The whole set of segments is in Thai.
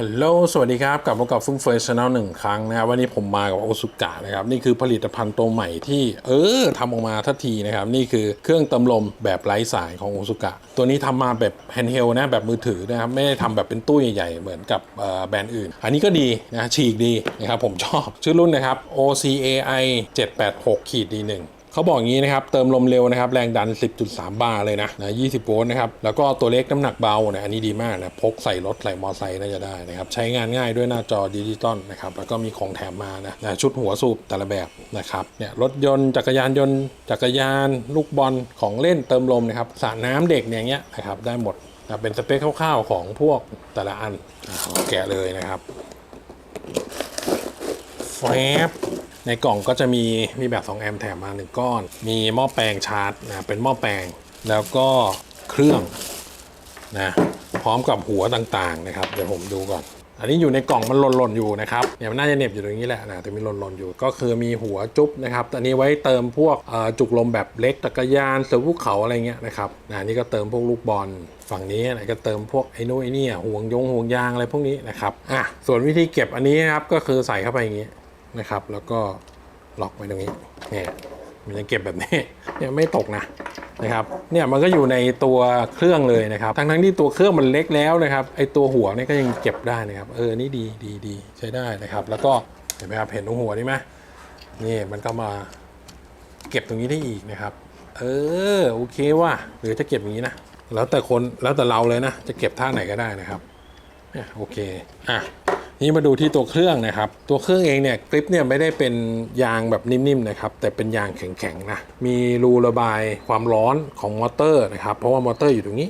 ฮัลโหล สวัสดีครับกลับมากับฟุ้งเฟยชแนลหนึ่งครั้งนะครับ วันนี้ผมมากับโอซุกะนะครับ นี่คือผลิตภัณฑ์ตัวใหม่ที่ เออทำออกมาทันทีนะครับ นี่คือเครื่องเติมลมแบบไร้สายของโอซุกะ ตัวนี้ทำมาแบบแฮนด์เฮลนะแบบมือถือนะครับ ไม่ได้ทำแบบเป็นตู้ใหญ่ๆ เหมือนกับแบรนด์อื่น อันนี้ก็ดีนะฉีกดีนะครับผมชอบ ชื่อรุ่นนะครับ OCAI 786ขีด D1 เขาบอกอย่างนี้นะครับ เติมลมเร็วนะครับ แรงดัน 10.3 บาร์เลยนะนะ20 โวลต์นะครับ แล้วก็ตัวเล็กน้ำหนักเบานะอันนี้ดีมากนะ พกใส่รถใส่มอไซค์น่าจะได้นะครับ ใช้งานง่ายด้วยหน้าจอดิจิตอลนะครับ แล้วก็มีของแถมมานะนะชุดหัวสูบแต่ละแบบนะครับ เนี่ยรถยนต์จักรยานยนต์จักรยาน ลูกบอลของเล่นเติมลมนะครับสระน้ำเด็กเนี่ยอย่างเงี้ยนะครับได้หมดนะเป็นสเปคคร่าวๆของพวกแต่ละอันอะแกะเลยนะครับแฟบ ในกล่องก็จะมีมีแบบ 2 แอมป์แถมมา 1 ก้อน มีหม้อแปลงชาร์จนะเป็นหม้อแปลง แล้วก็เครื่องนะพร้อมกับหัวต่างๆนะครับ เดี๋ยวผมดูก่อน อันนี้อยู่ในกล่องมันหล่นๆอยู่นะครับเนี่ยมันน่าจะเหน็บอยู่ตรงนี้แหละนะแต่มีหล่นๆอยู่ ก็คือมีหัวจุ๊บนะครับอันนี้ไว้เติมพวกจุกลมแบบเล็กจักรยานเสือภูเขาอะไรเงี้ยนะครับนะอันนี่ก็เติมพวกลูกบอลฝั่งนี้นะก็เติมพวกไอ้นู้นไอ้นี่ห่วงยงห่วงยางอะไรพวกนี้นะครับอะส่วนวิธีเก็บอันนี้นะครับก็คือใส่เข้าไปอย่างนี้ นะครับ แล้วก็ล็อกไว้ตรงนี้เนี่ยมันจะเก็บแบบนี้เนี่ยไม่ตกนะนะครับเนี่ยมันก็อยู่ในตัวเครื่องเลยนะครับ ทั้งทั้งที่ตัวเครื่องมันเล็กแล้วนะครับไอตัวหัวนี่ก็ยังเก็บได้นะครับ เออนี่ดีดีดีใช้ได้นะครับ แล้วก็เห็นไหมครับเห็นตรงหัวนี่ไหมนี่มันก็มาเก็บตรงนี้ได้อีกนะครับ เออโอเคว่ะหรือจะเก็บอย่างนี้นะแล้วแต่คนแล้วแต่เราเลยนะ จะเก็บท่าไหนก็ได้นะครับเนี่ยโอเคอะ นี่มาดูที่ตัวเครื่องนะครับ ตัวเครื่องเองเนี่ยกริปเนี่ยไม่ได้เป็นยางแบบนิ่มๆนะครับแต่เป็นยางแข็งๆนะมีรูระบายความร้อนของมอเตอร์นะครับเพราะว่ามอเตอร์อยู่ตรงนี้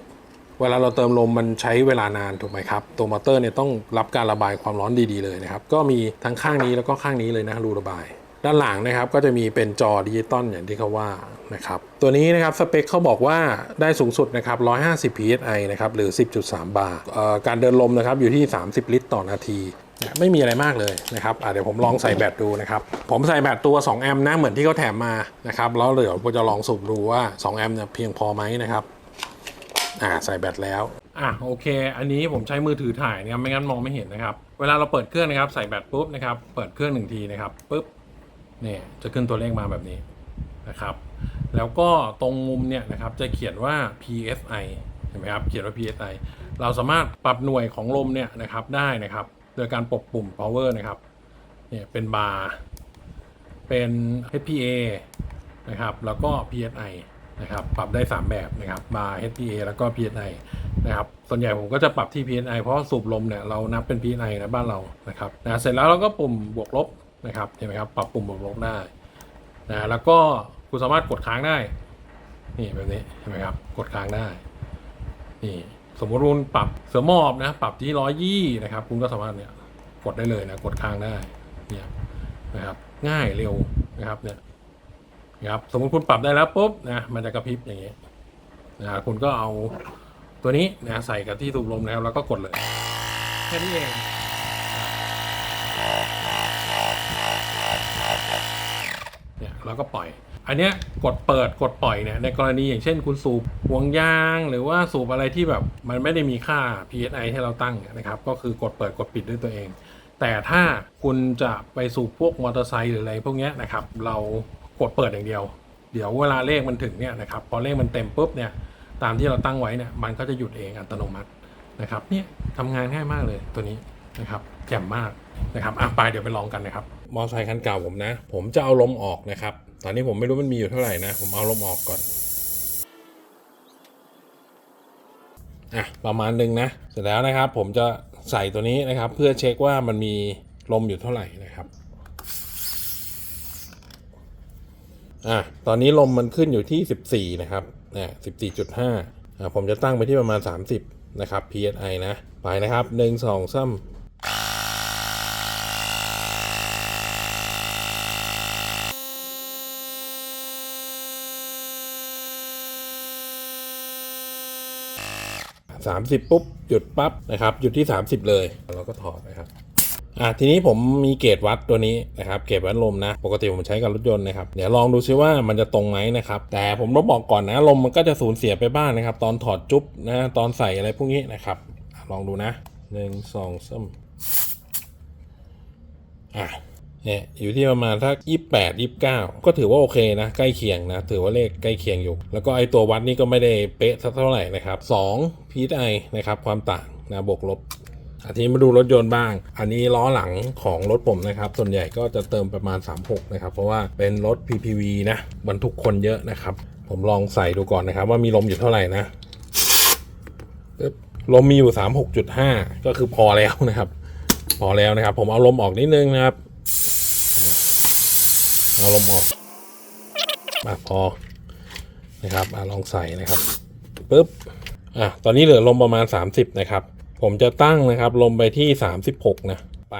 เวลาเราเติมลมมันใช้เวลานานถูกไหมครับตัวมอเตอร์เนี่ยต้องรับการระบายความร้อนดีๆเลยนะครับก็มีทั้งข้างนี้แล้วก็ข้างนี้เลยนะรูระบาย ด้านหลังนะครับก็จะมีเป็นจอดิจิตอลอย่างที่เขาว่านะครับตัวนี้นะครับสเปคเขาบอกว่าได้สูงสุดนะครับ150 psi นะครับหรือ 10.3 บาร์การเดินลมนะครับอยู่ที่ 30 ลิตรต่อนาทีไม่มีอะไรมากเลยนะครับเดี๋ยวผมลองใส่แบตดูนะครับ ผมใส่แบตตัว 2 แอมป์นะเหมือนที่เขาแถมมานะครับ แล้วเดี๋ยวผมจะลองสูบดูว่า 2 แอมป์เนี่ยเพียงพอไหมนะครับ อ่าใส่แบตแล้ว อะโอเค อันนี้ผมใช้มือถือถ่ายนะครับไม่งั้นมองไม่เห็นนะครับ เวลาเราเปิดเครื่องนะครับใส่แบตปุ๊บนะครับ เปิดเครื่องหนึ่งทีนะครับปุ๊บ เนี่ยจะขึ้นตัวเลขมาแบบนี้นะครับ แล้วก็ตรงมุมเนี่ยนะครับจะเขียนว่า PSI เห็นไหมครับ เขียนว่า PSI เราสามารถปรับหน่วยของลมเนี่ยนะครับได้นะครับ โดยการปลดปุ่ม power นะครับ เนี่ยเป็นบาร์ เป็น HPA นะครับ แล้วก็ PSI นะครับ ปรับได้ 3 แบบนะครับ bar HPA แล้วก็ PSI นะครับ ส่วนใหญ่ผมก็จะปรับที่ PSI เพราะสูบลมเนี่ยเรานับเป็น PSI นะบ้านเรา นะครับ นะ เสร็จแล้วเราก็ปุ่มบวกลบ นะครับเห็นไหมครับปรับปุ่มบวกลบได้นะแล้วก็คุณสามารถกดค้างได้ นี่แบบนี้เห็นไหมครับกดค้างได้นี่สมมติคุณปรับเสือมอบนะปรับที่ร้อยยี่นะครับ คุณก็สามารถเนี่ยกดได้เลยนะกดค้างได้เนี่ยนะครับง่ายเร็วนะครับเนี่ยนะครับสมมติคุณปรับได้แล้วปุ๊บนะมันจะกระพริบอย่างนี้ยนะคุณก็เอาตัวนี้นะใส่กับที่สูบลมแล้วแล้วก็กดเลยแค่นี้เอง แล้วก็ปล่อย อันเนี้ยกดเปิดกดปล่อยเนี่ยในกรณีอย่างเช่นคุณสูบห่วงยางหรือว่าสูบอะไรที่แบบมันไม่ได้มีค่า PSI ให้เราตั้งนะครับก็คือกดเปิดกดปิดด้วยตัวเอง แต่ถ้าคุณจะไปสูบพวกมอเตอร์ไซค์หรืออะไรพวกเนี้ยนะครับเรากดเปิดอย่างเดียว เดี๋ยวเวลาเลขมันถึงเนี่ยนะครับพอเลขมันเต็มปุ๊บเนี่ยตามที่เราตั้งไว้เนี่ยมันก็จะหยุดเองอัตโนมัตินะครับเนี่ยทำงานง่ายมากเลยตัวนี้ นะครับแจ่มมากนะครับอะไปเดี๋ยวไปลองกันนะครับ มอเตอร์ไซคันเก่าผมนะ ผมจะเอาลมออกนะครับ ตอนนี้ผมไม่รู้มันมีอยู่เท่าไหร่นะ ผมเอาลมออกก่อนอะประมาณหนึ่งนะ เสร็จแล้วนะครับ ผมจะใส่ตัวนี้นะครับ เพื่อเช็คว่ามันมีลมอยู่เท่าไหร่นะครับอะตอนนี้ลมมันขึ้นอยู่ที่ 14 นะครับเนี่ย14.5อะผมจะตั้งไปที่ประมาณ 30 นะครับ psi นะ ไปนะครับ 1 2 3 30ปุ๊บ หยุดปั๊บนะครับ หยุดที่30เลยเราก็ถอดนะครับอะทีนี้ผมมีเกจวัดตัวนี้นะครับเกจวัดลมนะ ปกติผมใช้กับรถยนต์นะครับเดี๋ยวลองดูซิว่ามันจะตรงไหมนะครับ แต่ผมต้องบอกก่อนนะลมมันก็จะสูญเสียไปบ้างนะครับ ตอนถอดจุ๊บนะตอนใส่อะไรพวกนี้นะครับ ลองดูนะหนึ่งสองสาม อะเนี่ยอยู่ที่ประมาณทักยี่แปดยี่เก้าก็ถือว่าโอเคนะใกล้เคียงนะถือว่าเลขใกล้เคียงอยู่ แล้วก็ไอตัววัดนี่ก็ไม่ได้เป๊ะสักเท่าไหร่นะครับสองพีไอนะครับความต่างนะบวกลบอาทีนี้มาดูรถยนต์บ้าง อันนี้ล้อหลังของรถผมนะครับ ส่วนใหญ่ก็จะเติมประมาณ 36 นะครับ เพราะว่าเป็นรถ PPV นะบรรทุกคนเยอะนะครับ ผมลองใส่ดูก่อนนะครับ ว่ามีลมอยู่เท่าไหร่นะลมมีอยู่ 36.5 ก็คือพอแล้วนะครับ พอแล้วนะครับ ผมเอาลมออกนิดนึงนะครับ เอาลมออกมาพอนะครับอะลองใส่นะครับปึ๊บอะตอนนี้เหลือลมประมาณ 30 นะครับ ผมจะตั้งนะครับ ลมไปที่ 36 นะ ไป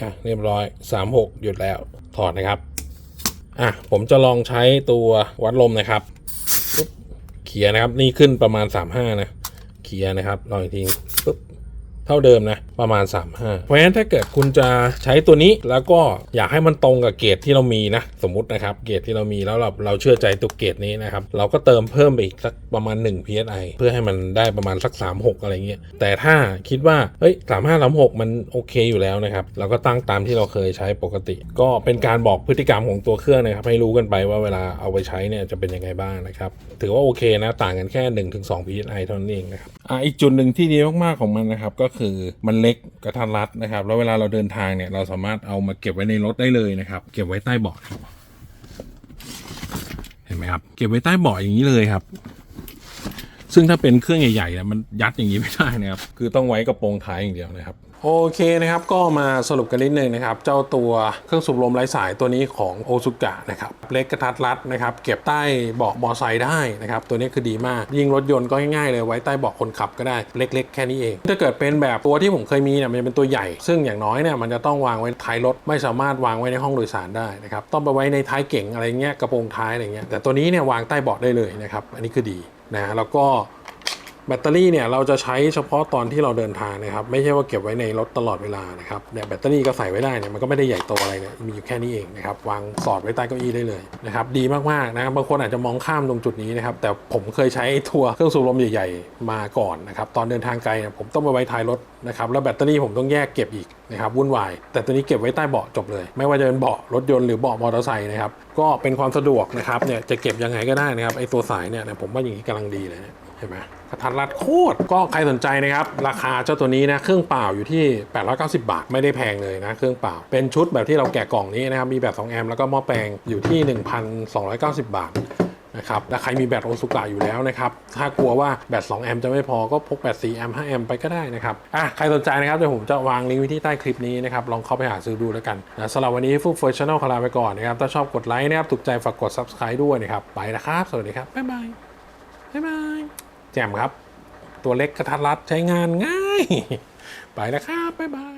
อะเรียบร้อย 36 หยุดแล้ว ถอดนะครับ อะผมจะลองใช้ตัววัดลมนะครับปุ๊บเขียนะครับนี่ขึ้นประมาณ 35 นะเขียนะครับลองอีกที เท่าเดิมนะประมาณ 35 เพราะฉะนั้นถ้าเกิดคุณจะใช้ตัวนี้แล้วก็อยากให้มันตรงกับเกรดที่เรามีนะ สมมตินะครับเกรดที่เรามีแล้วเราเราเชื่อใจตัวเกรดนี้นะครับ เราก็เติมเพิ่มไปอีกสักประมาณ 1 psi เพื่อให้มันได้ประมาณสัก 36 อะไรเงี้ยแต่ถ้าคิดว่าเฮ้ย35 36มันโอเคอยู่แล้วนะครับเราก็ตั้งตามที่เราเคยใช้ปกติ ก็เป็นการบอกพฤติกรรมของตัวเครื่องนะครับให้รู้กันไปว่าเวลาเอาไปใช้เนี่ยจะเป็นยังไงบ้างนะครับถือว่าโอเคนะต่างกันแค่ 1-2 psi เท่านั้นเองนะครับอะอีกจุดหนึ่งที่ดีมากๆของมันนะครับก็คือมันเล็กกระทันรัดนะครับ แล้วเวลาเราเดินทางเนี่ยเราสามารถเอามาเก็บไว้ในรถได้เลยนะครับ เก็บไว้ใต้เบาะครับเห็นไหมครับ เก็บไว้ใต้เบาะอย่างนี้เลยครับ ซึ่งถ้าเป็นเครื่องใหญ่ๆเนี่ยมันยัดอย่างนี้ไม่ได้นะครับ คือต้องไว้กระโปรงท้ายอย่างเดียวนะครับ โอเคนะครับ ก็มาสรุปกันนิดนึงนะครับ เจ้าตัวเครื่องสูบลมไร้สายตัวนี้ของโอซุกะนะครับ เล็กกระทัดรัดนะครับ เก็บใต้เบาะมอไซค์ได้นะครับ ตัวนี้คือดีมาก ยิงรถยนต์ก็ง่ายๆเลยไว้ใต้เบาะคนขับก็ได้ เล็ก ๆ แค่นี้เอง ถ้าเกิดเป็นแบบตัวที่ผมเคยมีเนี่ยมันจะเป็นตัวใหญ่ ซึ่งอย่างน้อยเนี่ยมันจะต้องวางไว้ท้ายรถ ไม่สามารถวางไว้ในห้องโดยสารได้นะครับ ต้องไปไว้ในท้ายเก๋งอะไรเงี้ยกระโปรงท้ายอะไรเงี้ย แต่ตัวนี้เนี่ยวางใต้เบาะได้เลยนะครับ อันนี้คือดี นะแล้วก็ แบตเตอรี่เนี่ยเราจะใช้เฉพาะตอนที่เราเดินทางนะครับ ไม่ใช่ว่าเก็บไว้ในรถตลอดเวลานะครับเนี่ยแบตเตอรี่ก็ใส่ไว้ได้เนี่ยมันก็ไม่ได้ใหญ่โตอะไรเนี่ยมีอยู่แค่นี้เองนะครับวางสอดไว้ใต้เก้าอี้ได้เลยนะครับดีมากๆนะครับบางคนอาจจะมองข้ามตรงจุดนี้นะครับแต่ผมเคยใช้ทัวร์เครื่องสูบลมใหญ่ๆ มาก่อนนะครับตอนเดินทางไกลเนี่ยผมต้องไปไว้ท้ายรถนะครับแล้วแบตเตอรี่ผมต้องแยกเก็บอีกนะครับวุ่นวาย แต่ตัวนี้เก็บไว้ใต้เบาะจบเลย ไม่ว่าจะเป็นเบาะรถยนต์หรือเบาะมอเตอร์ไซค์นะครับก็เป็นความสะดวกนะครับเนี่ยจะเก็บยังไงก็ได้นะครับไอตัวสายเนี่ยผมว่าอย่างนี้กำลังดีเลยนะ เห็นไหมกระทัดรัดโคตรก็ใครสนใจนะครับ ราคาเจ้าตัวนี้นะเครื่องเปล่าอยู่ที่ 890 บาท ไม่ได้แพงเลยนะเครื่องเปล่า เป็นชุดแบบที่เราแกะกล่องนี้นะครับมีแบบ 2 แอมป์แล้วก็หม้อแปลงอยู่ที่ 1,290 บาทนะครับถ้าใครมีแบตโอซุกะอยู่แล้วนะครับ ถ้ากลัวว่าแบต2แอมป์จะไม่พอก็พกแบต4แอมป์5แอมป์ไปก็ได้นะครับ อะ ใครสนใจนะครับ เดี๋ยวผมจะวางลิงก์ไว้ที่ใต้คลิปนี้นะครับ ลองเข้าไปหาซื้อดูแล้วกันนะสำหรับวันนี้ฟุกเฟอร์ชั่นอลขอลาไปก่อนนะครับ ถ้าชอบกดไลค์นะครับ ถูกใจฝากกด subscribe ด้วยนะครับ ไปนะครับ สวัสดีครับ บ๊ายบาย บ๊ายบาย แจ่มครับ ตัวเล็กกระทัดรัดใช้งานง่าย ไปแล้วครับ บ๊ายบาย